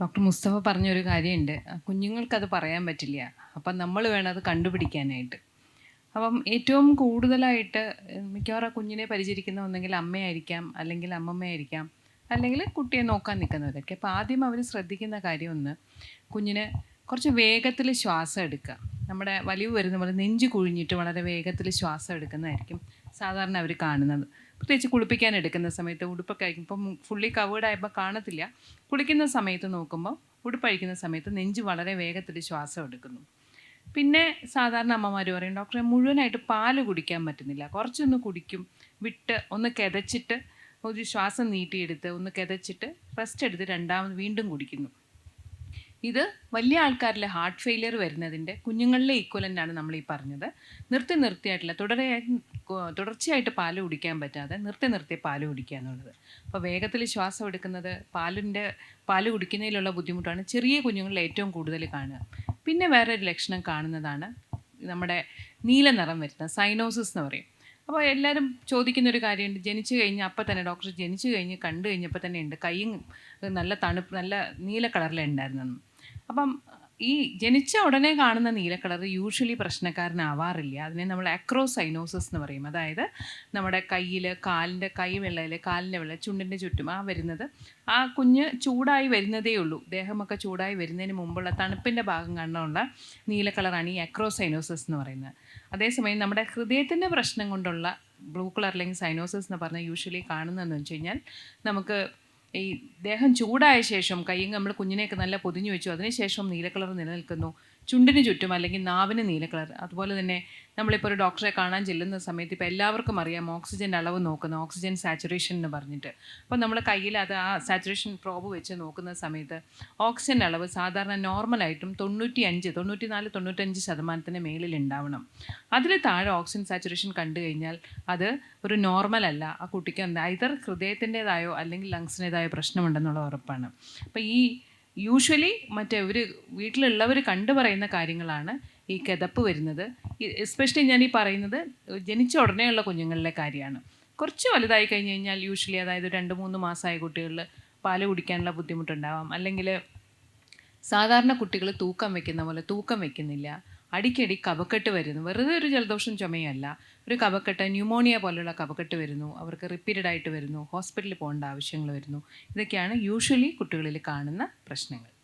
Doctor Mustafa പറഞ്ഞൊരു കാര്യമുണ്ട്. കുഞ്ഞുങ്ങൾക്കത് പറയാൻ പറ്റില്ല. അപ്പം നമ്മൾ വേണം അത് കണ്ടുപിടിക്കാനായിട്ട്. അപ്പം ഏറ്റവും കൂടുതലായിട്ട് മിക്കവാറും കുഞ്ഞിനെ പരിചരിക്കുന്ന ഒന്നെങ്കിൽ അമ്മയായിരിക്കാം അല്ലെങ്കിൽ അമ്മമ്മയായിരിക്കാം അല്ലെങ്കിൽ കുട്ടിയെ നോക്കാൻ നിൽക്കുന്നവരൊക്കെ. അപ്പോൾ ആദ്യം അവർ ശ്രദ്ധിക്കുന്ന കാര്യം ഒന്ന് കുഞ്ഞിന് കുറച്ച് വേഗത്തിൽ ശ്വാസം എടുക്കുക. നമ്മുടെ വലിവ് വരുന്ന പോലെ നെഞ്ച് കുഴിഞ്ഞിട്ട് വളരെ വേഗത്തിൽ ശ്വാസം എടുക്കുന്നതായിരിക്കും സാധാരണ അവർ കാണുന്നത്. പ്രത്യേകിച്ച് കുളിപ്പിക്കാൻ എടുക്കുന്ന സമയത്ത് ഉടുപ്പൊക്കെ അയക്കുമ്പോൾ ഫുള്ളി കവേർഡ് ആയപ്പോൾ കാണത്തില്ല. കുളിക്കുന്ന സമയത്ത് നോക്കുമ്പോൾ ഉടുപ്പഴിക്കുന്ന സമയത്ത് നെഞ്ച് വളരെ വേഗത്തിൽ ശ്വാസം എടുക്കുന്നു. പിന്നെ സാധാരണ അമ്മമാർ പറയും ഡോക്ടറെ മുഴുവനായിട്ട് പാൽ കുടിക്കാൻ പറ്റുന്നില്ല. കുറച്ചൊന്ന് കുടിക്കും. വിട്ട് ഒന്ന് കിതച്ചിട്ട് ഒരു ശ്വാസം നീട്ടിയെടുത്ത് ഒന്ന് കിതച്ചിട്ട് റെസ്റ്റ് എടുത്ത് രണ്ടാമത് വീണ്ടും കുടിക്കുന്നു. ഇത് വലിയ ആൾക്കാരിലെ ഹാർട്ട് ഫെയിലിയർ വരുന്നതിന്റെ കുഞ്ഞുങ്ങളിലെ ഈക്വലന്റ് ആണ് നമ്മൾ ഈ പറഞ്ഞത്. നിർത്തി നിർത്തിയായിട്ടില്ല തുടരെ തുടർച്ചയായിട്ട് പാൽ കുടിക്കാൻ പറ്റാതെ നിർത്തി നിർത്തി പാൽ കുടിക്കുക എന്നുള്ളത്. അപ്പോൾ വേഗത്തിൽ ശ്വാസം എടുക്കുന്നത് പാലിന്റെ പാൽ കുടിക്കുന്നതിലുള്ള ബുദ്ധിമുട്ടാണ് ചെറിയ കുഞ്ഞുങ്ങളിൽ ഏറ്റവും കൂടുതൽ കാണുക. പിന്നെ വേറെ ഒരു ലക്ഷണം കാണുന്നതാണ് നമ്മുടെ നീല നിറം വരുന്ന സൈനോസിസ് എന്ന് പറയും. അപ്പോൾ എല്ലാവരും ചോദിക്കുന്ന ഒരു കാര്യമുണ്ട് ജനിച്ചു കഴിഞ്ഞ് അപ്പം തന്നെ ഡോക്ടർ ജനിച്ചു കഴിഞ്ഞ് കണ്ടു കഴിഞ്ഞപ്പോൾ തന്നെ ഉണ്ട് കൈയും നല്ല തണുപ്പ് നല്ല നീല കളറിലുണ്ടായിരുന്നു അപ്പം ഈ ജനിച്ച ഉടനെ കാണുന്ന നീല കളർ യൂഷ്വലി പ്രശ്നക്കാരനാവാറില്ല. അതിനെ നമ്മൾ അക്രോസൈനോസിസ് എന്ന് പറയും. അതായത് നമ്മുടെ കയ്യിൽ കാലിന്റെ കൈ വെള്ളയിൽ കാലിന്റെ വെള്ള ചുണ്ടിന്റെ ചുറ്റും ആ വരുന്നത് ആ കുഞ്ഞ് ചൂടായി വരുന്നതേ ഉള്ളൂ. ദേഹമൊക്കെ ചൂടായി വരുന്നതിന് മുമ്പുള്ള തണുപ്പിന്റെ ഭാഗം കണ്ടുള്ള നീല കളറാണ് ഈ അക്രോസൈനോസിസ് എന്ന് പറയുന്നത്. അതേസമയം നമ്മുടെ ഹൃദയത്തിന്റെ പ്രശ്നം കൊണ്ടുള്ള ബ്ലൂ കളർ അല്ലെങ്കിൽ സൈനോസിസ് എന്ന് പറഞ്ഞാൽ യൂഷ്വലി കാണുന്നതെന്ന് വെച്ച് കഴിഞ്ഞാൽ നമുക്ക് ഈ ദേഹം ചൂടായ ശേഷം കയ്യും നമ്മൾ കുഞ്ഞിനെയൊക്കെ നല്ല പൊതിഞ്ഞു വെച്ചു. അതിനുശേഷം നീല കളർ നിലനിൽക്കുന്നു. ചുണ്ടിന് ചുറ്റും അല്ലെങ്കിൽ നാവിന് നീല കളർ. അതുപോലെ തന്നെ നമ്മളിപ്പോൾ ഒരു ഡോക്ടറെ കാണാൻ ചെല്ലുന്ന സമയത്ത് ഇപ്പോൾ എല്ലാവർക്കും അറിയാം ഓക്സിജന്റെ അളവ് നോക്കുന്ന ഓക്സിജൻ സാച്ചുറേഷൻ എന്ന് പറഞ്ഞിട്ട്. അപ്പോൾ നമ്മൾ കയ്യിൽ അത് ആ സാച്ചുറേഷൻ പ്രോബ് വെച്ച് നോക്കുന്ന സമയത്ത് ഓക്സിജൻ അളവ് സാധാരണ നോർമലായിട്ടും തൊണ്ണൂറ്റി അഞ്ച് തൊണ്ണൂറ്റി നാല് തൊണ്ണൂറ്റഞ്ച് ശതമാനത്തിന് മേളിൽ ഉണ്ടാവണം. അതിൽ താഴെ ഓക്സിജൻ സാച്ചുറേഷൻ കണ്ടു കഴിഞ്ഞാൽ അത് ഒരു നോർമൽ അല്ല. ആ കുട്ടിക്ക് എന്താ ഇതർ ഹൃദയത്തിന്റെതായോ അല്ലെങ്കിൽ ലങ്സിന്റെതായോ പ്രശ്നമുണ്ടെന്നുള്ള ഉറപ്പാണ്. അപ്പോൾ ഈ യൂഷ്വലി മറ്റേ ഒരു വീട്ടിലുള്ളവർ കണ്ടു പറയുന്ന കാര്യങ്ങളാണ് ഈ കിതപ്പ് വരുന്നത്. എസ്പെഷ്യലി ഞാൻ ഈ പറയുന്നത് ജനിച്ച ഉടനെയുള്ള കുഞ്ഞുങ്ങളിലെ കാര്യമാണ്. കുറച്ച് വലുതായി കഴിഞ്ഞ് കഴിഞ്ഞാൽ യൂഷ്വലി അതായത് രണ്ട് മൂന്ന് മാസമായ കുട്ടികളിൽ പാൽ കുടിക്കാനുള്ള ബുദ്ധിമുട്ടുണ്ടാവാം. അല്ലെങ്കിൽ സാധാരണ കുട്ടികൾ തൂക്കം വെക്കുന്ന പോലെ തൂക്കം വെക്കുന്നില്ല. അടിക്കടി കഫക്കെട്ട് വരുന്നു. വെറുതെ ഒരു ജലദോഷം ചുമയല്ല. ഒരു കഫക്കെട്ട് ന്യൂമോണിയ പോലുള്ള കഫക്കെട്ട് വരുന്നു. അവർക്ക് റിപ്പീറ്റഡ് ആയിട്ട് വരുന്നു. ഹോസ്പിറ്റലിൽ പോകേണ്ട ആവശ്യങ്ങൾ വരുന്നു. ഇതൊക്കെയാണ് യൂഷ്വലി കുട്ടികളിൽ കാണുന്ന പ്രശ്നങ്ങൾ.